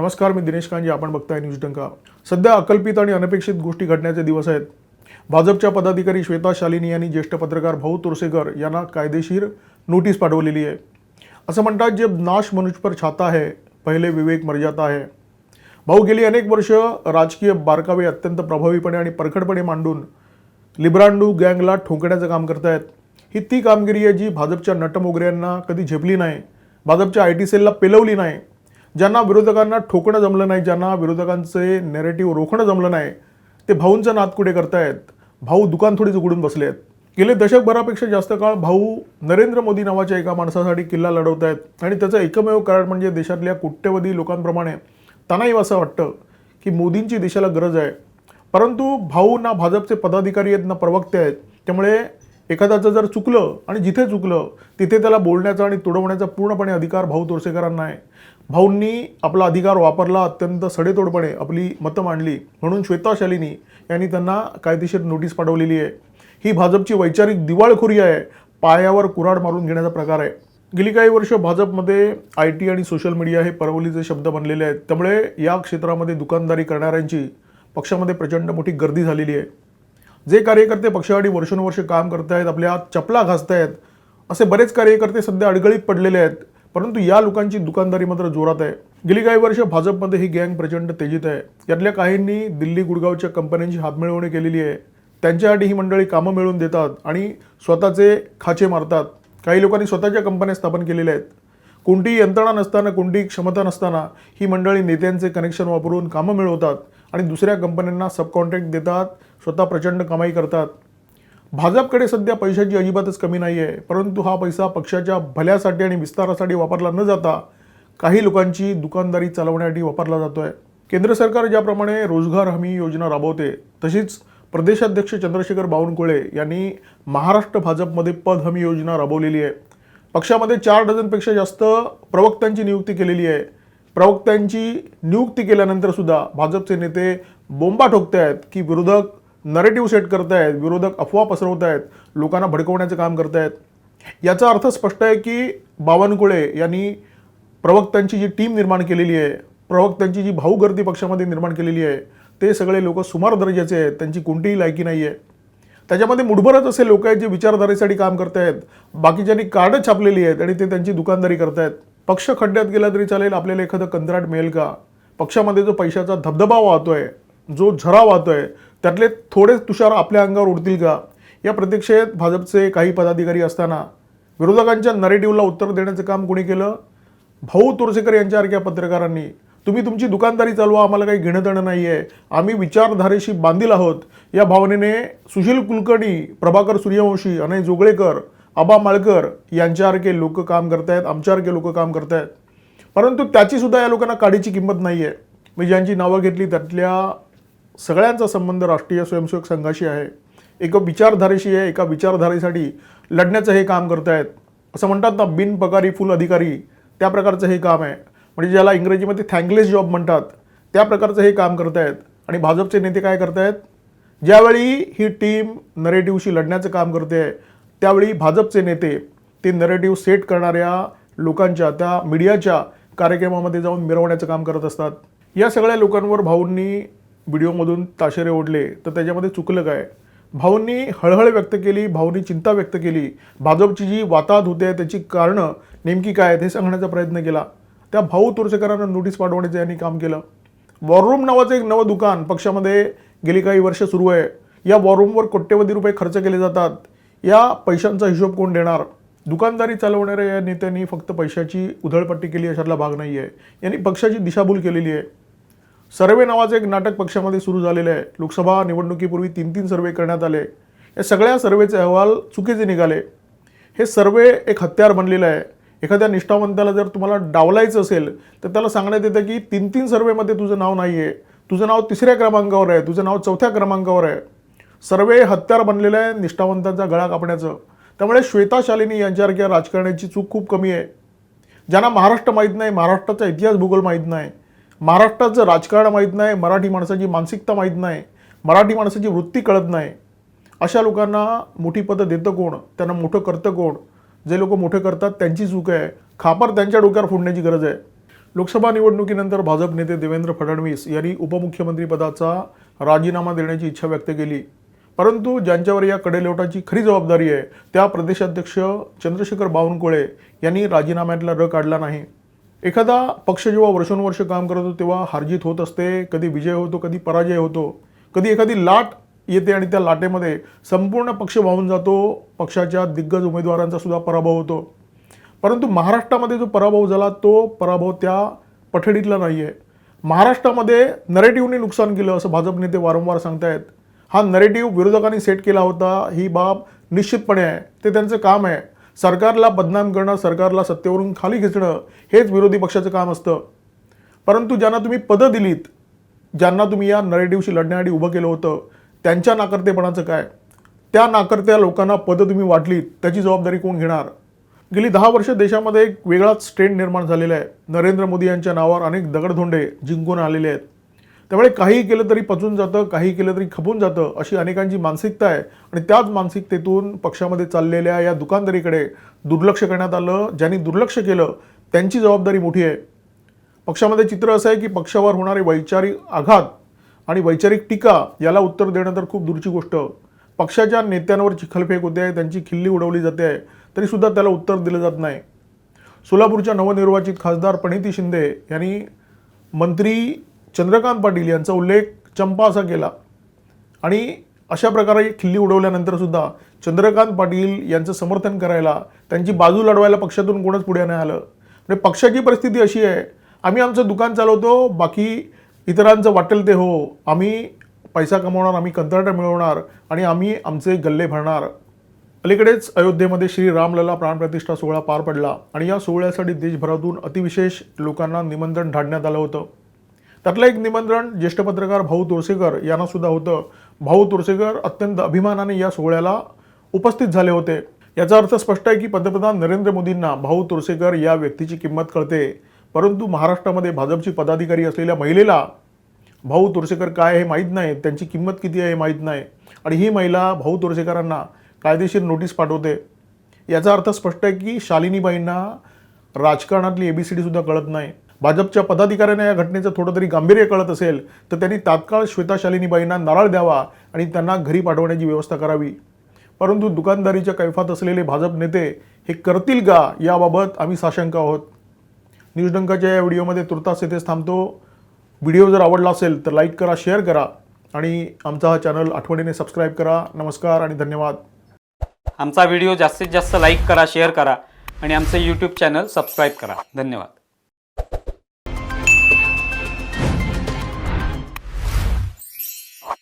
नमस्कार मी दिनेश कांजी आपण बघताय न्यूज डंका सध्या अकल्पित आणि अनपेक्षित गोष्टी घडण्याचे दिवस आहेत. भाजपच्या पदाधिकारी श्वेता शालिनी यांनी ज्येष्ठ पत्रकार भाऊ तोरसेकर यांना कायदेशीर नोटीस पाठवलेली आहे. असं म्हणतात जे नाश मनुष्य पर छाता है पहिले विवेक मर्यादा आहे. भाऊ गेली अनेक वर्ष राजकीय बारकावे अत्यंत प्रभावीपणे आणि परखडपणे मांडून लिब्रांडू गँगला ठोकण्याचं काम करतायत. ही ती कामगिरी आहे जी भाजपच्या नटमोगऱ्यांना कधी झेपली नाही भाजपच्या आय टी सेलला पेलवली नाही ज्यांना विरोधकांना ठोकणं जमलं नाही ज्यांना विरोधकांचे नेरेटिव्ह रोखणं जमलं नाही ते भाऊंचं नातकुडे करतायत? भाऊ दुकान थोडीच उघडून बसले आहेत गेले दशकभरापेक्षा जास्त काळ भाऊ नरेंद्र मोदी नावाच्या एका माणसासाठी किल्ला लढवत आहेत आणि त्याचं एकमेव कारण म्हणजे देशातल्या कोट्यवधी लोकांप्रमाणे त्यांनाही असं वाटतं की मोदींची देशाला गरज आहे. परंतु भाऊ ना भाजपचे पदाधिकारी आहेत ना प्रवक्ते आहेत त्यामुळे एखाद्याचं जर चुकलं आणि जिथे चुकलं तिथे त्याला बोलण्याचा आणि तुडवण्याचा पूर्णपणे अधिकार भाऊ तोरसेकरांना आहे. भाऊंनी आपला अधिकार वापरला अत्यंत सडेतोडपणे आपली मतं मांडली. म्हणून श्वेता शालिनी यांनी त्यांना कायदेशीर नोटीस पाठवलेली आहे. ही भाजपची वैचारिक दिवाळखोरी आहे. पायावर कुऱ्हाड मारून घेण्याचा प्रकार आहे. गेली काही वर्ष भाजपमध्ये आय टी आणि सोशल मीडिया हे परवलीचे शब्द बनलेले आहेत. त्यामुळे या क्षेत्रामध्ये दुकानदारी करणाऱ्यांची पक्षामध्ये प्रचंड मोठी गर्दी झालेली आहे. जे कार्यकर्ते पक्षासाठी वर्षानुवर्ष काम करत आहेत आपल्या चपला घासत आहेत असे बरेच कार्यकर्ते सध्या अडगळीत पडलेले आहेत. परंतु या लोकांची दुकानदारी मात्र जोरात आहे. गेली काही वर्ष भाजपमध्ये ही गँग प्रचंड तेजीत आहे. यातल्या काहींनी दिल्ली गुडगावच्या कंपन्यांची हातमिळवणी केलेली आहे. त्यांच्यासाठी ही मंडळी कामं मिळवून देतात आणि स्वतःचे खाचे मारतात. काही लोकांनी स्वतःच्या कंपन्या स्थापन केलेल्या आहेत. कोणतीही यंत्रणा नसताना कोणतीही क्षमता नसताना ही मंडळी नेत्यांचे कनेक्शन वापरून कामं मिळवतात आणि दुसऱ्या कंपन्यांना सबकॉन्ट्रॅक्ट देतात स्वतः प्रचंड कमाई करतात. भाजपकडे सध्या पैशाची अजिबातच कमी नाही आहे परंतु हा पैसा पक्षाच्या भल्यासाठी आणि विस्तारासाठी वापरला न जाता काही लोकांची दुकानदारी चालवण्यासाठी वापरला जातो आहे केंद्र सरकार ज्याप्रमाणे रोजगार हमी योजना राबवते तशीच प्रदेशाध्यक्ष चंद्रशेखर बावनकुळे यांनी महाराष्ट्र भाजपमध्ये पद हमी योजना राबवलेली आहे. पक्षामध्ये चार डझनपेक्षा जास्त प्रवक्त्यांची नियुक्ती केलेली आहे. प्रवक्त्यांची नियुक्ती केल्यानंतर सुद्धा भाजपचे नेते बोंबा ठोकत आहेत की विरोधक नरेटिव्ह सेट करतायत विरोधक अफवा पसरवत आहेत लोकांना भडकवण्याचं काम करतायत. याचा अर्थ स्पष्ट आहे की बावनकुळे यांनी प्रवक्त्यांची जी टीम निर्माण केलेली आहे प्रवक्त्यांची जी भाऊगर्दी पक्षामध्ये निर्माण केलेली आहे ते सगळे लोक सुमार दर्जाचे आहेत त्यांची कोणतीही लायकी नाही आहे त्याच्यामध्ये मुठभरच असे लोक आहेत जे विचारधारेसाठी काम करत आहेत बाकीच्यांनी कार्ड छापलेली आहेत आणि ते त्यांची दुकानदारी करतायत. पक्ष खड्ड्यात गेला तरी चालेल आपल्याला एखादं कंत्राट मिळेल का? पक्षामध्ये जो पैशाचा धबधबा वाहतोय जो झरा वाहतोय त्यातले थोडे तुषार आपल्या अंगावर उडतील का? या प्रतीक्षेत भाजपचे काही पदाधिकारी असताना विरोधकांच्या नरेटिव्हला उत्तर देण्याचं काम कोणी केलं? भाऊ तोरसेकर यांच्यासारख्या पत्रकारांनी तुम्ही तुमची दुकानदारी चालवा आम्हाला काही घेणं देणं नाही आहे आम्ही विचारधारेशी बांधील आहोत. या भावनेने सुशील कुलकर्णी प्रभाकर सूर्यवंशी अनय जोगळेकर आबा माळकर यांच्यासारखे लोक काम करतायत आमच्यासारखे लोक काम करतायत. परंतु त्याचीसुद्धा या लोकांना काडीची किंमत नाही आहे मी ज्यांची नावं घेतली त्यातल्या सगळ्यांचा संबंध राष्ट्रीय स्वयंसेवक संघाशी आहे. एका विचारधारेशी आहे एका विचारधारेसाठी लढण्याचं हे काम करतायत असं म्हणतात ना बिनपगारी फुल अधिकारी त्या प्रकारचं हे काम आहे. म्हणजे ज्याला इंग्रजीमध्ये थँकलेस जॉब म्हणतात त्या प्रकारचं हे काम करतायत आणि भाजपचे नेते काय करतायत ज्यावेळी ही टीम नरेटिव्हशी लढण्याचं काम करते आहे त्यावेळी भाजपचे नेते ते नरेटिव्ह सेट करणाऱ्या लोकांच्या त्या मीडियाच्या कार्यक्रमामध्ये जाऊन मिरवण्याचं काम करत असतात. या सगळ्या लोकांवर भाऊंनी व्हिडिओमधून ताशेरे ओढले तर त्याच्यामध्ये चुकलं काय? भाऊंनी हळहळ व्यक्त केली भाऊंनी चिंता व्यक्त केली. भाजपची जी वाताहत होते त्याची कारणं नेमकी काय आहेत हे सांगण्याचा प्रयत्न केला. त्या भाऊ तोरसेकरांना नोटीस पाठवण्याचं यांनी काम केलं. वॉररूम नावाचं एक नवं दुकान पक्षामध्ये गेली काही वर्ष सुरू आहे. या वॉररूमवर कोट्यवधी रुपये खर्च केले जातात. या पैशांचा हिशोब कोण देणार? दुकानदारी चालवणाऱ्या या नेत्यांनी फक्त पैशाची उधळपट्टी केली अशातला भाग नाही आहे यांनी पक्षाची दिशाभूल केलेली आहे. सर्वे नावाचं एक नाटक पक्षामध्ये सुरू झालेलं आहे. लोकसभा निवडणुकीपूर्वी तीन तीन सर्वे करण्यात आले. या सगळ्या सर्वेचे अहवाल चुकीचे निघाले. हे सर्वे एक हत्यार बनलेलं आहे. एखाद्या निष्ठावंताला जर तुम्हाला डावलायचं असेल तर त्याला सांगण्यात येतं की तीन तीन सर्वेमध्ये तुझं नाव नाही आहे तुझं नाव तिसऱ्या क्रमांकावर आहे. तुझं नाव चौथ्या क्रमांकावर आहे. सर्वे हत्यार बनलेलं आहे निष्ठावंतांचा गळा कापण्याचं. त्यामुळे श्वेता शालिनी यांच्यासारख्या राजकारण्याची चूक खूप कमी आहे. ज्यांना महाराष्ट्र माहीत नाही महाराष्ट्राचा इतिहास भूगोल माहीत नाही. महाराष्ट्राचं राजकारण माहीत नाही मराठी माणसाची मानसिकता माहीत नाही मराठी माणसाची वृत्ती कळत नाही अशा लोकांना मोठी पदं देतं कोण? त्यांना मोठं करतं कोण? जे लोक मोठे करतात त्यांची चूक आहे. खापर त्यांच्या डोक्यावर फोडण्याची गरज आहे. लोकसभा निवडणुकीनंतर भाजप नेते देवेंद्र फडणवीस यांनी उपमुख्यमंत्रीपदाचा राजीनामा देण्याची इच्छा व्यक्त केली. परंतु ज्यांच्यावर या कडेलोटाची खरी जबाबदारी आहे त्या प्रदेशाध्यक्ष चंद्रशेखर बावनकुळे यांनी राजीनाम्यातला र काढला नाही. एखादा पक्ष जेव्हा वर्षानुवर्ष काम करतो तेव्हा हारजीत होत असते कधी विजय होतो कधी पराजय होतो कधी एखादी लाट येते आणि त्या लाटेमध्ये संपूर्ण पक्ष वाहून जातो पक्षाच्या दिग्गज उमेदवारांचा सुद्धा पराभव होतो. परंतु महाराष्ट्रामध्ये जो पराभव झाला तो पराभव त्या पठडीतला नाही आहे महाराष्ट्रामध्ये नरेटिव्हने नुकसान केलं असं भाजप नेते वारंवार सांगतायत. हा नरेटिव्ह विरोधकांनी सेट केला होता ही बाब निश्चितपणे आहे. ते त्यांचं काम आहे. सरकारला बदनाम करणं सरकारला सत्तेवरून खाली खेचणं हेच विरोधी पक्षाचं काम असतं. परंतु ज्यांना तुम्ही पदं दिलीत ज्यांना तुम्ही या नरेटिव्हशी लढण्यासाठी उभं केलं होतं त्यांच्या नाकर्तेपणाचं काय? त्या नाकर्त्या लोकांना पदं तुम्ही वाटलीत त्याची जबाबदारी कोण घेणार? गेली दहा वर्ष देशामध्ये एक वेगळाच ट्रेंड निर्माण झालेला आहे. नरेंद्र मोदी यांच्या नावावर अनेक दगडधोंडे जिंकून आलेले आहेत. त्यामुळे काही केलं तरी पचून जातं काही केलं तरी खपून जातं अशी अनेकांची मानसिकता आहे. आणि त्याच मानसिकतेतून पक्षामध्ये चाललेल्या या दुकानदारीकडे दुर्लक्ष करण्यात आलं. ज्यांनी दुर्लक्ष केलं त्यांची जबाबदारी मोठी आहे. पक्षामध्ये चित्र असं आहे की पक्षावर होणारे वैचारिक आघात आणि वैचारिक टीका याला उत्तर देणं तर खूप दूरची गोष्ट. पक्षाच्या नेत्यांवर चिखलफेक होते आहे त्यांची खिल्ली उडवली जाते आहे तरीसुद्धा त्याला उत्तर दिलं जात नाही. सोलापूरच्या नवनिर्वाचित खासदार प्रणिती शिंदे यांनी मंत्री चंद्रकांत पाटील यांचा उल्लेख चंपा असा केला. आणि अशा प्रकारे खिल्ली उडवल्यानंतर सुद्धा चंद्रकांत पाटील यांचं समर्थन करायला त्यांची बाजू लढवायला पक्षातून कोणच पुढे नाही आलं. म्हणजे पक्षाची परिस्थिती अशी आहे आम्ही आमचं दुकान चालवतो बाकी इतरांचं वाटेल ते हो. आम्ही पैसा कमवणार आम्ही कंत्राटं मिळवणार आणि आम्ही आमचे गल्ले भरणार. अलीकडेच अयोध्येमध्ये श्री रामलला प्राणप्रतिष्ठा सोहळा पार पडला आणि या सोहळ्यासाठी देशभरातून अतिविशेष लोकांना निमंत्रण धाडण्यात आलं होतं. त्यातलं एक निमंत्रण ज्येष्ठ पत्रकार भाऊ तुळसेकर यांना सुद्धा होतं. भाऊ तुळसेकर अत्यंत अभिमानाने या सोहळ्याला उपस्थित झाले होते. याचा अर्थ स्पष्ट आहे की पंतप्रधान नरेंद्र मोदींना भाऊ तुळसेकर या व्यक्तीची किंमत कळते. परंतु महाराष्ट्रामध्ये भाजपची पदाधिकारी असलेल्या महिलेला भाऊ तुळसेकर काय हे माहीत नाही त्यांची किंमत किती आहे हे माहीत नाही. आणि ही महिला भाऊ तुळसेकरांना कायदेशीर नोटीस पाठवते. याचा अर्थ स्पष्ट आहे की शालिनीबाईंना राजकारणातली एबीसीडी सुद्धा कळत नाही. भाजपच्या पदाधिकाऱ्यांना या घटनेचं थोडं तरी गांभीर्य कळत असेल तर त्यांनी तात्काळ श्वेता शालिनीबाईंना नारळ द्यावा आणि त्यांना घरी पाठवण्याची व्यवस्था करावी. परंतु दुकानदारीच्या कैफात असलेले भाजप नेते हे करतील का याबाबत आम्ही साशंक आहोत. न्यूजडंकाच्या या व्हिडिओमध्ये तुर्तास येथेच थांबतो. व्हिडिओ जर आवडला असेल तर लाईक करा शेअर करा आणि आमचा हा चॅनल आठवणीने सबस्क्राईब करा. नमस्कार आणि धन्यवाद. आमचा व्हिडिओ जास्तीत जास्त लाईक करा शेअर करा आणि आमचं यूट्यूब चॅनल सबस्क्राईब करा. धन्यवाद.